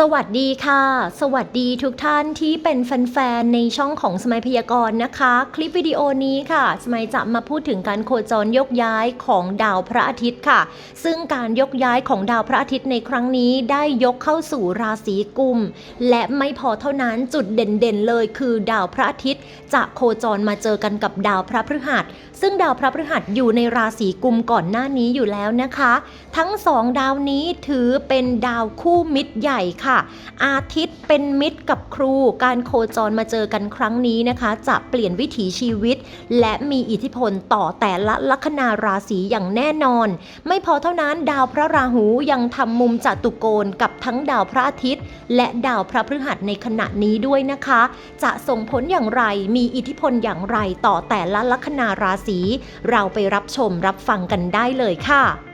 สวัสดีค่ะ สวัสดีทุกท่านที่เป็นแฟนๆ ในช่องของสมัยพยากรณ์นะคะ คลิปวิดีโอนี้ค่ะ สมัยจะมาพูดถึงการโคจรยกย้ายของดาวพระอาทิตย์ค่ะ ซึ่งการยกย้ายของดาวพระอาทิตย์ในครั้งนี้ได้ยกเข้าสู่ราศีกุม และไม่พอเท่านั้นจุดเด่นๆเลยคือดาวพระอาทิตย์ จะโคจรมาเจอกันกับดาวพระพฤหัส ซึ่งดาวพระพฤหัสอยู่ในราศีกุมก่อนหน้านี้อยู่แล้วนะคะ ทั้งสองดาวนี้ถือเป็นดาวคู่มิตรใหญ่ค่ะอาทิตย์เป็นมิตรกับครู การโคจรมาเจอกันครั้งนี้นะคะ จะเปลี่ยนวิถีชีวิต และมีอิทธิพลต่อแต่ละลัคนาราศีอย่างแน่นอน ไม่พอเท่านั้นดาวพระราหูยังทำมุมจัตุโกณกับทั้งดาวพระอาทิตย์ และดาวพระพฤหัสในขณะนี้ด้วยนะคะ จะส่งผลอย่างไรมีอิทธิพลอย่างไรต่อแต่ละลัคนาราศีเราไปรับชมรับฟังกันได้เลยค่ะ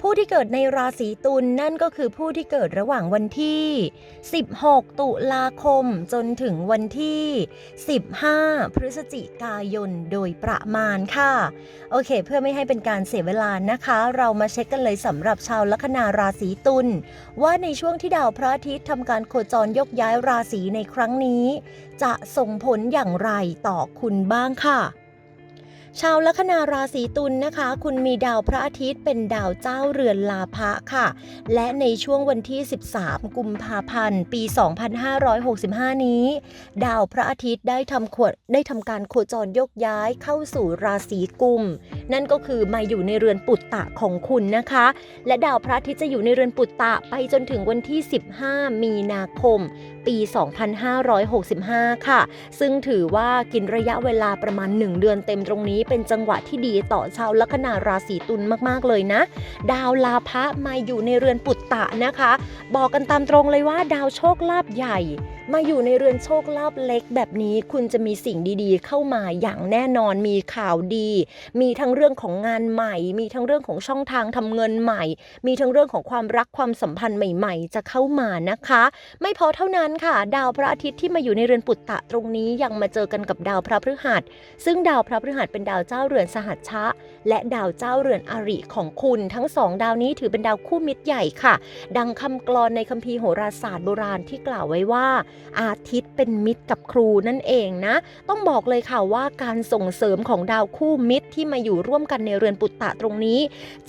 ผู้ที่เกิดในราศีตุลนั่นก็คือผู้ที่เกิดระหว่างวันที่ 16 ตุลาคมจนถึงวันที่ 15 พฤศจิกายนโดยประมาณค่ะ โอเค เพื่อไม่ให้เป็นการเสียเวลานะคะ เรามาเช็คกันเลยสำหรับชาวลัคนาราศีตุลว่าในช่วงที่ดาวพระอาทิตย์ทำการโคจรยกย้ายราศีในครั้งนี้ จะส่งผลอย่างไรต่อคุณบ้างค่ะ ชาวลัคนาราศีตุลนะคะ คุณมีดาวพระอาทิตย์เป็นดาวเจ้าเรือนลาภะค่ะ และในช่วงวันที่ 13 กุมภาพันธ์ ปี 2565 นี้ ดาวพระอาทิตย์ได้ทำขวดได้ทำการโคจรยกย้ายเข้าสู่ราศีกุม นั่นก็คือมาอยู่ในเรือนปุตตะของคุณนะคะ และดาวพระอาทิตย์จะอยู่ในเรือนปุตตะไปจนถึงวันที่ 15 มีนาคม ปี 2565 ค่ะ ซึ่งถือว่ากินระยะเวลาประมาณ 1 เดือนเต็มตรงนี้เป็นจังหวะที่ดีต่อชาวลัคนาราศีตุลมากๆเลยนะ ดาวลาภะมาอยู่ในเรือนปุตตะนะคะ บอกกันตามตรงเลยว่าดาวโชคลาภใหญ่ มาอยู่ในเรือนโชคลาภเล็กแบบนี้คุณจะมีสิ่งดีๆ เข้ามาอย่างแน่นอนมีข่าวดี มีทั้งเรื่องของงานใหม่ มีทั้งเรื่องของช่องทางทำเงินใหม่ มีทั้งเรื่องของความรักความสัมพันธ์ใหม่ ๆ จะเข้ามานะคะ ไม่พอเท่านั้นค่ะ ดาวพระอาทิตย์ที่มาอยู่ในเรือนปุตตะตรงนี้ยังมาเจอกันกับดาวพระพฤหัส ซึ่งดาวพระพฤหัสเป็นดาวเจ้าเรือนสหัชชะ และดาวเจ้าเรือนอริของคุณทั้งสองดาวนี้ถือเป็นดาวคู่มิตรใหญ่ค่ะ ดังคำกลอนในคัมภีร์โหราศาสตร์โบราณที่กล่าวไว้ว่าอาทิตย์เป็นมิตรกับครูนั่นเองนะ ต้องบอกเลยค่ะว่าการส่งเสริมของดาวคู่มิตรที่มาอยู่ร่วมกันในเรือนปุตตะตรงนี้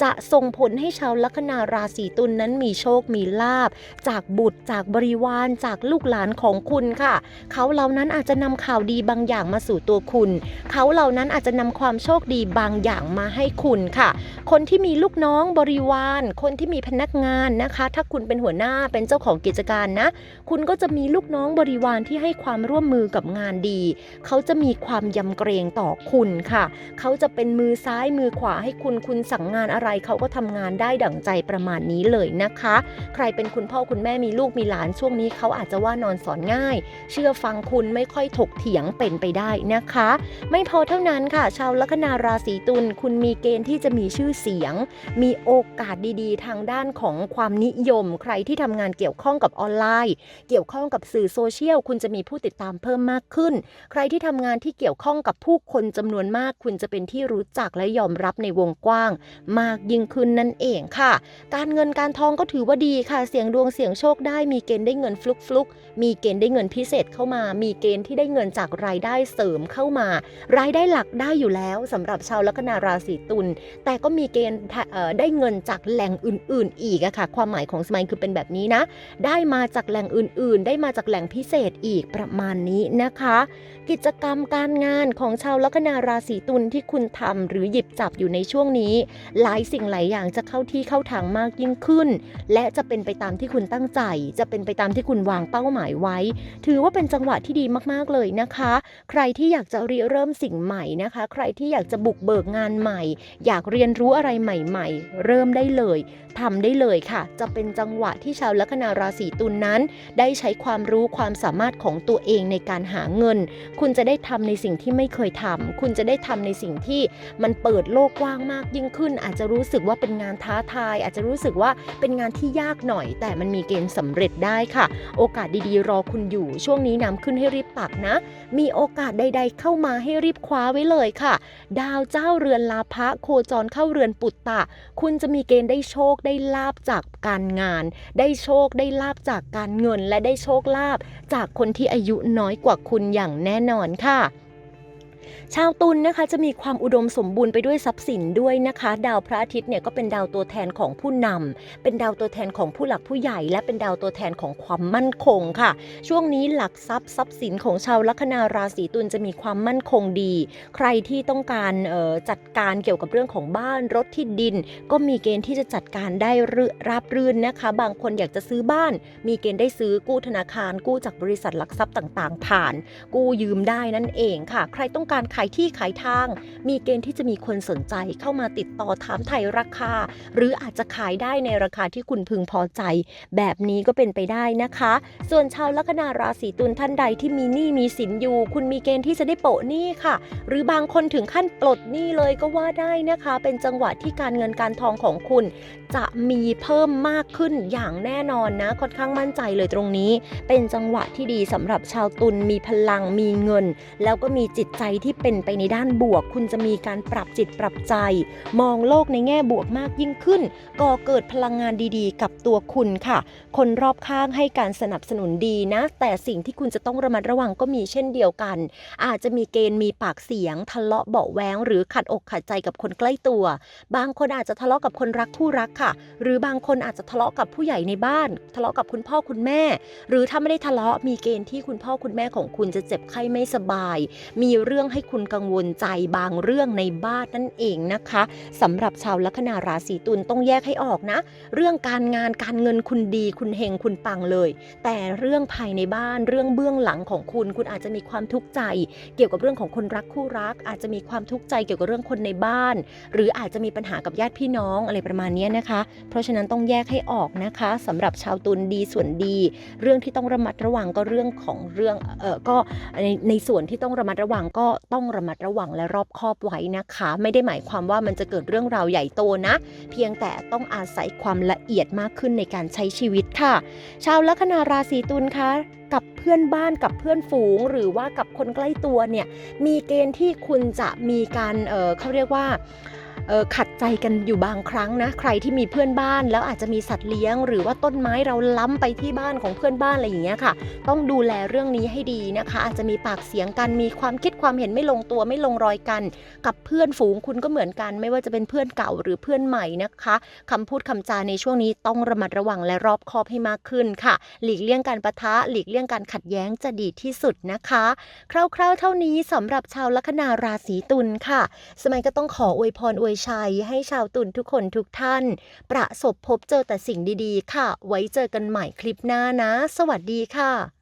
จะส่งผลให้ชาวลัคนาราศีตุลนนั้นมีโชคมีลาบ จากบุตรจากบริวารจากลูกหลานของคุณค่ะ เขาเหล่านั้นอาจจะนำข่าวดีบางอย่างมาสู่ตัวคุณ เขาเหล่านั้นอาจจะนำความโชคดีบางอย่างมาให้คุณค่ะ คนที่มีลูกน้องบริวาร คนที่มีพนักงานนะคะ ถ้าคุณเป็นหัวหน้าเป็นเจ้าของกิจการนะ คุณก็จะมีลูกน้อง้องบริวารที่ให้ความร่วมมือกับงานดี เขาจะมีความยำเกรงต่อคุณค่ะ เขาจะเป็นมือซ้ายมือขวาให้คุณคุณสั่งงานอะไรเขาก็ทำงานได้ดั่งใจประมาณนี้เลยนะคะ ใครเป็นคุณพ่อคุณแม่มีลูกมีหลานช่วงนี้เขาอาจจะว่านอนสอนง่าย เชื่อฟังคุณไม่ค่อยถกเถียงเป็นไปได้นะคะ ไม่พอเท่านั้นค่ะ ชาวลัคนาราศีตุลคุณมีเกณฑ์ที่จะมีชื่อเสียง มีโอกาสดีๆ ทางด้านของความนิยม ใครที่ทำงานเกี่ยวข้องกับออนไลน์ เกี่ยวข้องกับสื่อโซเชียลคุณจะมีผู้ติดตามเพิ่มมากขึ้น ใครที่ทำงานที่เกี่ยวข้องกับผู้คนจำนวนมาก คุณจะเป็นที่รู้จักและยอมรับในวงกว้าง มากยิ่งขึ้นนั่นเองค่ะ การเงินการทองก็ถือว่าดีค่ะ เสียงดวงเสียงโชคได้ มีเกณฑ์ได้เงินฟลุกฟลุกมีเกณฑ์ได้เงินพิเศษเข้ามา มีเกณฑ์ที่ได้เงินจากรายได้เสริมเข้ามา รายได้หลักได้อยู่แล้วสำหรับชาวลัคนาราศีตุลแต่ก็มีเกณฑ์ได้เงินจากแหล่งอื่น ๆ อีกอะค่ะ ความหมายของสมัยคือเป็นแบบนี้นะ ได้มาจากแหล่งอื่น ๆ ได้มาจากแหล่งพิเศษอีกประมาณนี้นะคะ กิจกรรมการงานของชาวลัคนาราศีตุลที่คุณทำหรือหยิบจับอยู่ในช่วงนี้ หลายสิ่งหลายอย่างจะเข้าที่เข้าทางมากยิ่งขึ้น และจะเป็นไปตามที่คุณตั้งใจ จะเป็นไปตามที่คุณวางเป้าหมายไว้ ถือว่าเป็นจังหวะที่ดีมากๆเลยนะคะ ใครที่อยากจะริเริ่มสิ่งใหม่นะคะ ใครที่อยากจะบุกเบิกงานใหม่ อยากเรียนรู้อะไรใหม่ ๆ เริ่มได้เลยทำได้เลยค่ะ จะเป็นจังหวะที่ชาวลัคนาราศีตุลนนั้น ได้ใช้ความรู้ความสามารถของตัวเองในการหาเงิน คุณจะได้ทำในสิ่งที่ไม่เคยทำคุณจะได้ทำในสิ่งที่มันเปิดโลกกว้างมากยิ่งขึ้น อาจจะรู้สึกว่าเป็นงานท้าทาย อาจจะรู้สึกว่าเป็นงานที่ยากหน่อย แต่มันมีเกณฑ์สำเร็จได้ค่ะ โอกาสดีๆ รอคุณอยู่ ช่วงนี้นำขึ้นให้รีบตักนะ มีโอกาสใด ๆ เข้ามาให้รีบคว้าไว้เลยค่ะ ดาวเจ้าเรือนลาภะโคจรเข้าเรือนปุตตะ คุณจะมีเกณฑ์ได้โชคได้ลาบจากการงาน ได้โชคได้ลาบจากการเงินและได้โชคลาบจากคนที่อายุน้อยกว่าคุณอย่างแน่นอนค่ะ ชาวตุลนนะคะจะมีความอุดมสมบูรณ์ไปด้วยทรัพย์สินด้วยนะคะ ดาวพระอาทิตย์เนี่ยก็เป็นดาวตัวแทนของผู้นำเป็นดาวตัวแทนของผู้หลักผู้ใหญ่ และเป็นดาวตัวแทนของความมั่นคงค่ะ ช่วงนี้หลักทรัพย์ทรัพย์สินของชาวลัคนาราศีตุลจะมีความมั่นคงดี ใครที่ต้องการจัดการเกี่ยวกับเรื่องของบ้านรถที่ดิน ก็มีเกณฑ์ที่จะจัดการได้รราบรื่นนะคะ บางคนอยากจะซื้อบ้าน มีเกณฑ์ได้ซื้อกู้ธนาคาร กู้จากบริษัทหลักทรัพย์ต่าง ๆ ผ่าน กู้ยืมได้นั่นเองค่ะ ใครต้องการการขายที่ขายทาง มีเกณฑ์ที่จะมีคนสนใจเข้ามาติดต่อถามไถ่ราคา หรืออาจจะขายได้ในราคาที่คุณพึงพอใจ แบบนี้ก็เป็นไปได้นะคะ ส่วนชาวลัคนาราศีตุลท่านใดที่มีหนี้มีสินอยู่ คุณมีเกณฑ์ที่จะได้โปะหนี้ค่ะ หรือบางคนถึงขั้นปลดหนี้เลยก็ว่าได้นะคะ เป็นจังหวะที่การเงินการทองของคุณ จะมีเพิ่มมากขึ้นอย่างแน่นอนนะ ค่อนข้างมั่นใจเลยตรงนี้ เป็นจังหวะที่ดีสำหรับชาวตุลมีพลังมีเงิน แล้วก็มีจิตใจที่ที่เป็นไปในด้านบวก คุณจะมีการปรับจิตปรับใจ มองโลกในแง่บวกมากยิ่งขึ้นก่อเกิดพลังงานดีๆ กับตัวคุณค่ะ คนรอบข้างให้การสนับสนุนดีนะ แต่สิ่งที่คุณจะต้องระมัดระวังก็มีเช่นเดียวกัน อาจจะมีเกณฑ์มีปากเสียง ทะเลาะเบาแวงหรือขัดอกขัดใจกับคนใกล้ตัว บางคนอาจจะทะเลาะกับคนรักคู่รักค่ะ หรือบางคนอาจจะทะเลาะกับผู้ใหญ่ในบ้าน ทะเลาะกับคุณพ่อคุณแม่ หรือถ้าไม่ได้ทะเลาะมีเกณฑ์ที่คุณพ่อคุณแม่ของคุณจะเจ็บไข้ไม่สบาย มีเรื่องให้คุณกังวลใจบางเรื่องในบ้านนั่นเองนะคะสำหรับชาวลัคนาราศีตุลต้องแยกให้ออกนะ เรื่องการงานการเงินคุณดี คุณเฮงคุณปังเลย แต่เรื่องภายในบ้านเรื่องเบื้องหลังของคุณ คุณอาจจะมีความทุกข์ใจ เกี่ยวกับเรื่องของคนรักคู่รัก อาจจะมีความทุกข์ใจเกี่ยวกับเรื่องคนในบ้าน หรืออาจจะมีปัญหากับญาติพี่น้องอะไรประมาณนี้นะคะ เพราะฉะนั้นต้องแยกให้ออกนะคะสำหรับชาวตุลดีส่วนดี เรื่องที่ต้องระมัดระวังก็เรื่องของเรื่องเออก็ในในส่วนที่ต้องระมัดระวังก็ต้องระมัดระวังและรอบคอบไว้นะคะ ไม่ได้หมายความว่ามันจะเกิดเรื่องราวใหญ่โตนะ เพียงแต่ต้องอาศัยความละเอียดมากขึ้นในการใช้ชีวิตค่ะ ชาวลัคนาราศีตุลคะกับเพื่อนบ้านกับเพื่อนฝูง หรือว่ากับคนใกล้ตัวเนี่ยมีเกณฑ์ที่คุณจะมีการเออเขาเรียกว่า ขัดใจกันอยู่บางครั้งนะ ใครที่มีเพื่อนบ้านแล้วอาจจะมีสัตว์เลี้ยง หรือว่าต้นไม้เราล้ำไปที่บ้านของเพื่อนบ้านอะไรอย่างเงี้ยค่ะ ต้องดูแลเรื่องนี้ให้ดีนะคะ อาจจะมีปากเสียงกันมีความคิดความเห็นไม่ลงตัวไม่ลงรอยกัน กับเพื่อนฝูงคุณก็เหมือนกัน ไม่ว่าจะเป็นเพื่อนเก่าหรือเพื่อนใหม่นะคะคำพูดคำจาในช่วงนี้ต้องระมัดระวังและรอบคอบให้มากขึ้นค่ะ หลีกเลี่ยงการประทะหลีกเลี่ยงการขัดแย้งจะดีที่สุดนะคะ คร่าวๆ เท่านี้สำหรับชาวลัคนาราศีตุลค่ะ สมัยก็ต้องขออวยพรอวยชัยให้ชาวตุนทุกคนทุกท่าน ประสบพบเจอแต่สิ่งดีๆ ค่ะ ไว้เจอกันใหม่คลิปหน้านะ สวัสดีค่ะ